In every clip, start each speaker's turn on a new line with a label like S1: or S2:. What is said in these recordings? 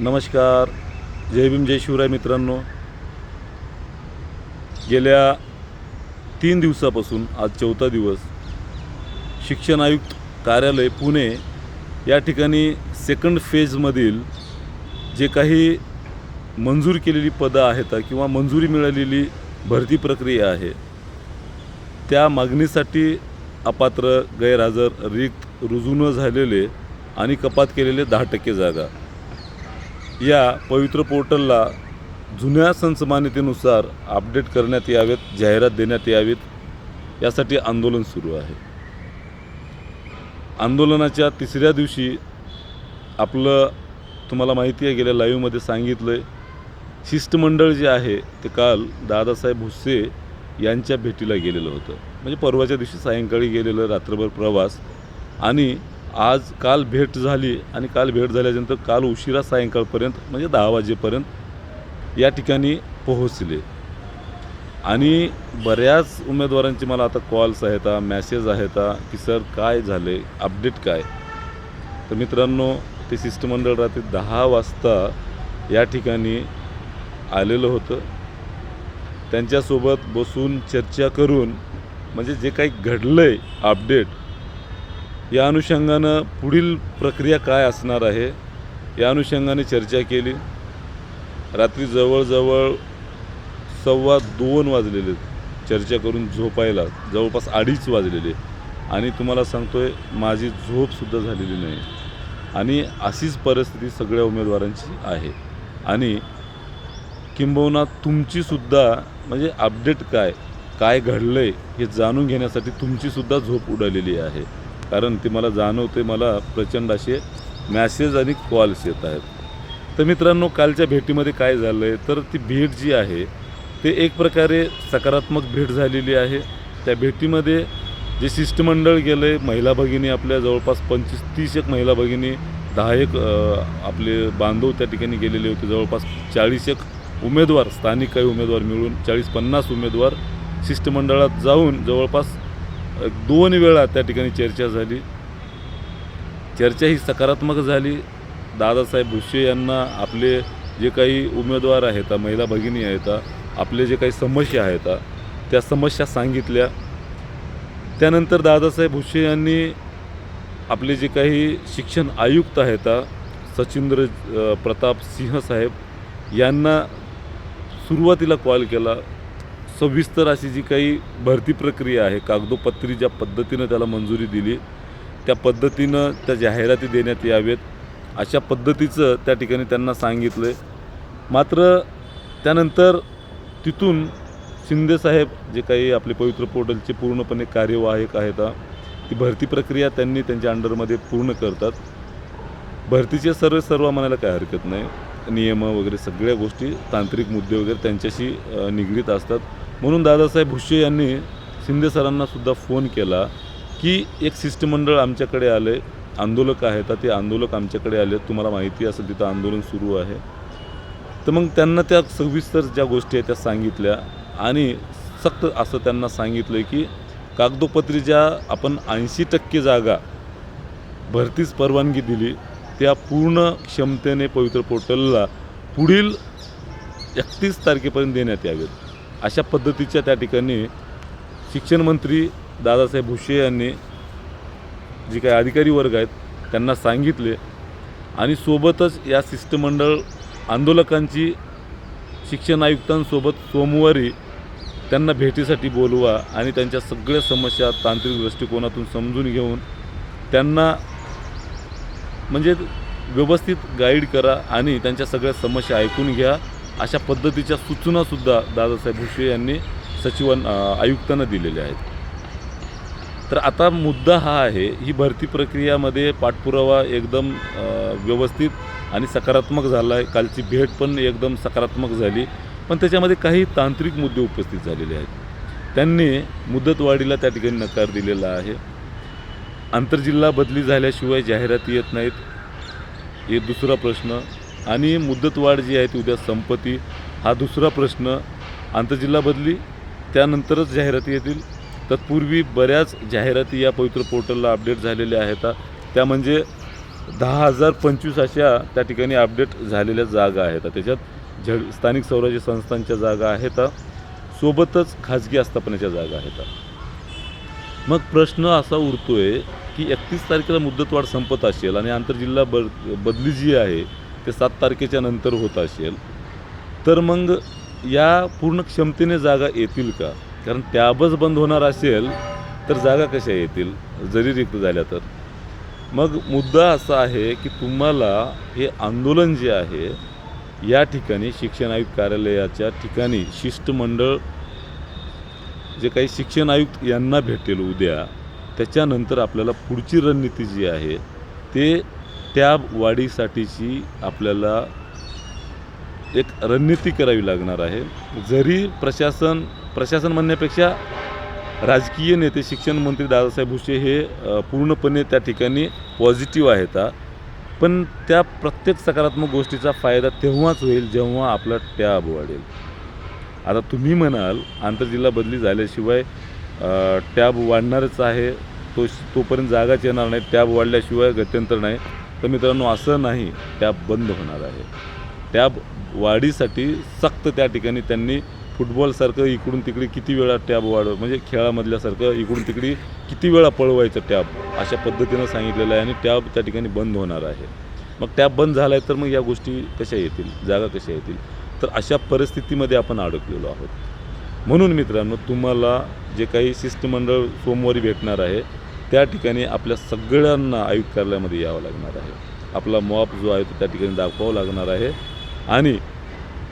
S1: नमस्कार. जय भीम जय शिवराय मित्रांनो. गेल्या तीन दिवसापासून आज चौथा दिवस. शिक्षण आयुक्त कार्यालय पुणे या ठिकाणी सेकंड फेजमधील जे काही मंजूर केलेली पदं आहेत किंवा मंजुरी मिळालेली भरती प्रक्रिया आहे त्या मागणीसाठी अपात्र गैरहजर रिक्त रुजू न झालेले आणि कपात केलेले दहा टक्के जागा. या पवित्र पोर्टलला जुन्या संसमान्यतेनुसार अपडेट करण्यात यावेत जाहिरात देण्यात यावीत. यासाठी आंदोलन सुरू आहे. आंदोलनाच्या तिसऱ्या दिवशी आपलं तुम्हाला माहिती आहे गेल्या लाईव्हमध्ये सांगितलं आहे शिष्टमंडळ जे आहे ते काल दादासाहेब भुसे यांच्या भेटीला गेलेलं होतं. म्हणजे परवाच्या दिवशी सायंकाळी गेलेलं रात्रभर प्रवास आणि आज काल भेट झाली आणि काल भेट झाल्यानंतर काल उशिरा सायंकाळपर्यंत म्हणजे दहा वाजेपर्यंत या ठिकाणी पोहोचले. आणि बऱ्याच उमेदवारांचे मला आता कॉल्स आहेत मॅसेज आहेत की सर काय झाले अपडेट काय? तर मित्रांनो ते शिष्टमंडळ रात्री दहा वाजता या ठिकाणी आलेलं होतं. त्यांच्यासोबत बसून चर्चा करून म्हणजे जे काही घडलं आहे अपडेट या अनुषंगानं पुढील प्रक्रिया काय असणार आहे या अनुषंगाने चर्चा केली. रात्री जवळजवळ सव्वा दोन वाजलेले चर्चा करून झोपायला जवळपास अडीच वाजलेले. आणि तुम्हाला सांगतोय माझी झोपसुद्धा झालेली नाही. आणि अशीच परिस्थिती सगळ्या उमेदवारांची आहे. आणि किंबहुना तुमचीसुद्धा म्हणजे अपडेट काय काय घडलं आहे हे जाणून घेण्यासाठी तुमचीसुद्धा झोप उडालेली आहे. कारण ते मला जाणवते मला प्रचंड असे मॅसेज आणि कॉल्स येत आहेत. तर मित्रांनो कालच्या भेटीमध्ये काय झालं आहे तर ती भेट जी आहे ते एक प्रकारे सकारात्मक भेट झालेली आहे. त्या भेटीमध्ये जे शिष्टमंडळ गेलं आहे महिला भगिनी आपल्या जवळपास पंचवीस तीस एक महिला भगिनी दहा एक आपले बांधव त्या ठिकाणी गेलेले होते. जवळपास चाळीस एक उमेदवार स्थानिक काही उमेदवार मिळून चाळीस पन्नास उमेदवार शिष्टमंडळात जाऊन जवळपास दोन वेळा त्या ठिकाणी चर्चा झाली. चर्चा ही सकारात्मक झाली. दादासाहेब भुसे यांना आपले जे काही उमेदवार आहेत महिला भगिनी आहेत आपले जे काही समस्या आहेत त्या समस्या सांगितल्या. त्यानंतर दादासाहेब भुसे यांनी आपले जे काही शिक्षण आयुक्त आहेत सचिंद्र प्रताप सिंह साहेब यांना सुरुवातीला कॉल केला. सविस्तर अशी जी काही भरती प्रक्रिया आहे कागदोपत्री ज्या पद्धतीनं त्याला मंजुरी दिली त्या पद्धतीनं त्या जाहिराती देण्यात यावेत अशा पद्धतीचं त्या ठिकाणी त्यांना सांगितलं आहे मात्र त्यानंतर तिथून शिंदेसाहेब जे काही आपले पवित्र पोर्टलचे पूर्णपणे कार्यवाहक आहेत ती भरती प्रक्रिया त्यांनी त्यांच्या अंडरमध्ये पूर्ण करतात. भरतीचे सर्व सर्व म्हणायला काय हरकत नाही. नियम वगैरे सगळ्या गोष्टी तांत्रिक मुद्दे वगैरे त्यांच्याशी निगडीत असतात. म्हणून दादासाहेब भुसे यांनी शिंदे सरांनासुद्धा फोन केला की एक शिष्टमंडळ आमच्याकडे आले आंदोलक आहेत ते आंदोलक आमच्याकडे आले तुम्हाला माहिती असेल तिथं आंदोलन सुरू आहे. तर मग त्यांना त्या सविस्तर ज्या गोष्टी आहेत त्या सांगितल्या आणि सक्त असं त्यांना सांगितलं की कागदोपत्री ज्या आपण ऐंशी टक्के जागा भरतीच परवानगी दिली त्या पूर्ण क्षमतेने पवित्र पोर्टलला पुढील एकतीस तारखेपर्यंत देण्यात यावेत. अशा पद्धतीच्या त्या ठिकाणी शिक्षण मंत्री दादासाहेब भुसे यांनी जे काही अधिकारी वर्ग आहेत त्यांना सांगितले. आणि सोबतच या शिष्टमंडळ आंदोलकांची शिक्षण आयुक्तांसोबत सोमवारी त्यांना भेटीसाठी बोलवा आणि त्यांच्या सगळ्या समस्या तांत्रिक दृष्टिकोनातून समजून घेऊन त्यांना म्हणजे व्यवस्थित गाईड करा आणि त्यांच्या सगळ्या समस्या ऐकून घ्या. अशा पद्धतीच्या सूचनासुद्धा दादासाहेब भुसे यांनी सचिवां आयुक्तांना दिलेल्या आहेत. तर आता मुद्दा हा आहे ही भरती प्रक्रियामध्ये पाठपुरावा एकदम व्यवस्थित आणि सकारात्मक झाला आहे कालची भेट पण एकदम सकारात्मक झाली. पण त्याच्यामध्ये काही तांत्रिक मुद्दे उपस्थित झालेले आहेत. त्यांनी मुदतवाढीला त्या ठिकाणी नकार दिलेला आहे. आंतरजिल्हा बदली झाल्याशिवाय जाहिराती येत नाहीत. हे दुसरा प्रश्न. आणि मुदतवाढ जी आहे ती उद्या संपती. हा दुसरा प्रश्न आंतरजिल्हा बदली त्यानंतरच जाहिराती येतील. तत्पूर्वी बऱ्याच जाहिराती या पवित्र पोर्टलला अपडेट झालेल्या आहेत. त्या म्हणजे दहा हजार पंचवीस अशा त्या ठिकाणी अपडेट झालेल्या जागा आहेत. त्याच्यात झड स्थानिक स्वराज्य संस्थांच्या जागा आहेत. सोबतच खाजगी आस्थापनेच्या जागा आहेत. मग प्रश्न असा उरतो आहे की एकतीस तारखेला मुदतवाढ संपत असेल आणि आंतरजिल्हा ब बदली जी आहे ते सात तारखेच्या नंतर होत असेल. तर मग या पूर्ण क्षमतेने जागा येतील का? कारण त्याबच बंद होणार असेल तर जागा कशा येतील? जरी रिक्त झाल्या तर. मग मुद्दा असा आहे की तुम्हाला हे आंदोलन जे आहे या ठिकाणी शिक्षण आयुक्त कार्यालयाच्या ठिकाणी शिष्टमंडळ जे काही शिक्षण आयुक्त यांना भेटेल उद्या त्याच्यानंतर आपल्याला पुढची रणनीती जी आहे ते त्या वाढीसाठीची आपल्याला एक रणनीती करावी लागणार आहे. जरी प्रशासन प्रशासन म्हणण्यापेक्षा राजकीय नेते शिक्षण मंत्री दादासाहेब भुसे हे पूर्णपणे त्या ठिकाणी पॉझिटिव्ह आहेत पण त्या प्रत्येक सकारात्मक गोष्टीचा फायदा तेव्हाच होईल जेव्हा आपला टॅब वाढेल. आता तुम्ही म्हणाल आंतरजिल्हा बदली झाल्याशिवाय टॅब वाढणारच आहे तो तोपर्यंत जागाच येणार नाही टॅब वाढल्याशिवाय गत्यंतर नाही. तर मित्रांनो असं नाही टॅब बंद होणार आहे. टॅब वाढीसाठी सक्त त्या ठिकाणी त्यांनी फुटबॉलसारखं इकडून तिकडे किती वेळा टॅब वाढव म्हणजे खेळामधल्यासारखं इकडून तिकडे किती वेळा पळवायचं टॅब अशा पद्धतीनं सांगितलेलं आहे आणि टॅब त्या ठिकाणी बंद होणार आहे. मग टॅब बंद झाला आहे तर मग या गोष्टी कशा येतील जागा कशा येतील? तर अशा परिस्थितीमध्ये आपण अडकलेलो आहोत. म्हणून मित्रांनो तुम्हाला जे काही शिष्टमंडळ सोमवारी भेटणार आहे त्या ठिकाणी आपल्या सगळ्यांना आयुक्त कार्यालयामध्ये यावं लागणार आहे. आपला मॉप जो आहे तो त्या ठिकाणी दाखवावा लागणार आहे. आणि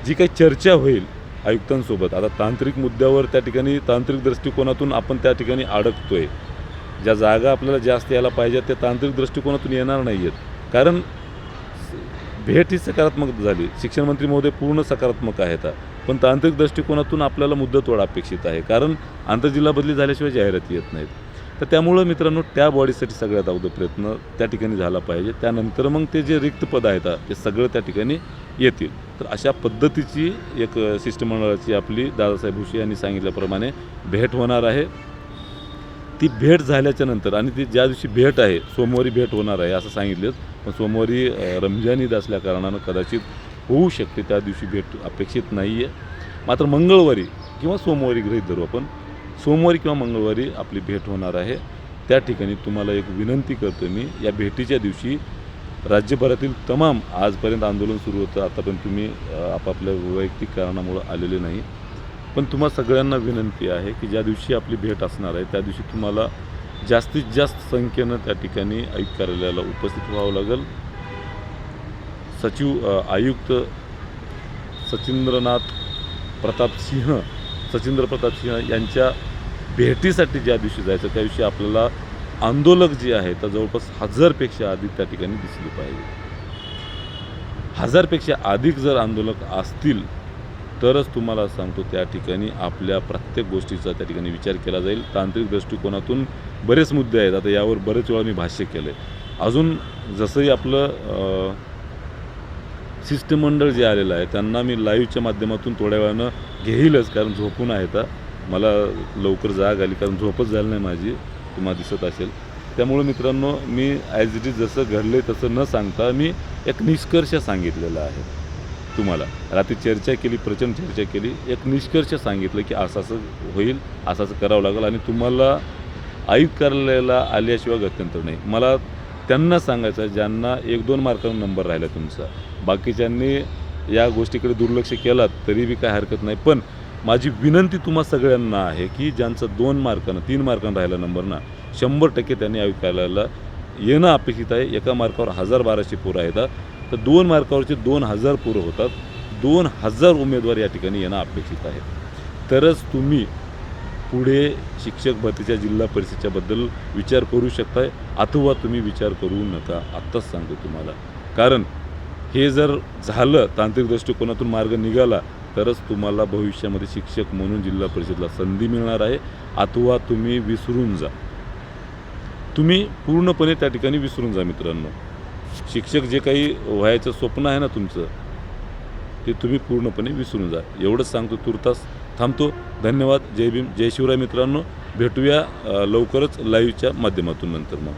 S1: जी काही चर्चा होईल आयुक्तांसोबत आता तांत्रिक मुद्द्यावर त्या ठिकाणी तांत्रिक दृष्टिकोनातून आपण त्या ठिकाणी अडकतोय. ज्या जागा आपल्याला जास्त यायला पाहिजेत त्या तांत्रिक दृष्टिकोनातून येणार नाही आहेत कारण भेट ही सकारात्मक झाली. शिक्षण मंत्री महोदय पूर्ण सकारात्मक आहेत. पण तांत्रिक दृष्टिकोनातून आपल्याला मुद्दतोड अपेक्षित आहे. कारण आंतरजिल्हा बदली झाल्याशिवाय जाहिराती येत नाहीत. तर त्यामुळं मित्रांनो त्या बॉडीसाठी सगळ्यात अगोदर प्रयत्न त्या ठिकाणी झाला पाहिजे. त्यानंतर मग ते जे रिक्त पद आहेत ते सगळं त्या ठिकाणी येतील. तर अशा पद्धतीची एक शिष्टमंडळाची आपली दादासाहेब भुशी यांनी सांगितल्याप्रमाणे भेट होणार आहे. ती भेट झाल्याच्यानंतर आणि ती ज्या दिवशी भेट आहे सोमवारी भेट होणार आहे असं सांगितलं. पण सोमवारी रमजान ईद असल्या कारणानं कदाचित होऊ शकते. त्या दिवशी भेट अपेक्षित नाही आहे मात्र मंगळवारी किंवा सोमवारी गृहीत धरू आपण सोमवारी किंवा मंगळवारी आपली भेट होणार आहे. त्या ठिकाणी तुम्हाला एक विनंती करतो मी या भेटीच्या दिवशी राज्यभरातील तमाम आजपर्यंत आंदोलन सुरू होतं. आतापर्यंत तुम्ही आपापल्या वैयक्तिक कारणामुळं आलेले नाही. पण तुम्हा सगळ्यांना विनंती आहे की ज्या दिवशी आपली भेट असणार आहे त्या दिवशी तुम्हाला जास्तीत जास्त संख्येनं त्या ठिकाणी आयुक्त कार्यालयाला उपस्थित व्हावं लागेल. सचिव आयुक्त सचिंद्रनाथ प्रताप सिंह सचिंद्र प्रताप सिंह यांच्या भेटीसाठी ज्या दिवशी जायचं त्या दिवशी आपल्याला आंदोलक जे आहे तर जवळपास हजारपेक्षा अधिक त्या ठिकाणी दिसली पाहिजे. हजारपेक्षा अधिक जर आंदोलक असतील तरच तुम्हाला सांगतो त्या ठिकाणी आपल्या प्रत्येक गोष्टीचा त्या ठिकाणी विचार केला जाईल. तांत्रिक दृष्टिकोनातून बरेच मुद्दे आहेत. आता यावर बरेच वेळा मी भाष्य केलं आहे अजून जसंही आपलं शिष्टमंडळ जे आलेलं आहे त्यांना मी लाईव्हच्या माध्यमातून थोड्या वेळानं घेईलच कारण झोपून आहेत मला लवकर जाग आली कारण झोपच झाली नाही माझी तुम्हाला दिसत असेल. त्यामुळे मित्रांनो मी ॲज इट इज जसं घडले तसं न सांगता मी एक निष्कर्ष सांगितलेला आहे तुम्हाला. रात्री चर्चा केली प्रचंड चर्चा केली एक निष्कर्ष सांगितलं की असं असं होईल असं असं करावं लागेल आणि तुम्हाला आयुक्त कार्यालयाला आल्याशिवाय गत्यंतर नाही. मला त्यांना सांगायचं ज्यांना एक दोन मार्कांना नंबर राहिला तुमचा. बाकीच्यांनी या गोष्टीकडे दुर्लक्ष केलात तरी बी काय हरकत नाही. पण माझी विनंती तुम्हा सगळ्यांना आहे की ज्यांचं दोन मार्कानं तीन मार्कानं राहिला नंबर ना शंभर टक्के त्यांनी ऐकायला येणं अपेक्षित आहे. एका मार्कावर हजार बाराशे पोरं आहेत. तर दोन मार्कावरचे दोन हजार पोरं होतात. दोन हजार उमेदवार या ठिकाणी येणं अपेक्षित आहे. तरच तुम्ही पुढे शिक्षक भरतीच्या जिल्हा परिषदेच्याबद्दल विचार करू शकताय. अथवा तुम्ही विचार करू नका. आत्ताच सांगतो तुम्हाला. कारण हे जर झालं तांत्रिक दृष्टिकोनातून मार्ग निघाला तरच तुम्हाला भविष्यामध्ये शिक्षक म्हणून जिल्हा परिषदला संधी मिळणार आहे. अथवा तुम्ही विसरून जा. तुम्ही पूर्णपणे त्या ठिकाणी विसरून जा मित्रांनो. शिक्षक जे काही व्हायचं स्वप्न आहे ना तुमचं ते तुम्ही पूर्णपणे विसरून जा. एवढंच सांगतो तुर्तास. थांबतो. धन्यवाद. जय भीम जय शिवराय मित्रांनो. भेटूया लवकरच लाईव्हच्या माध्यमातून नंतर मग.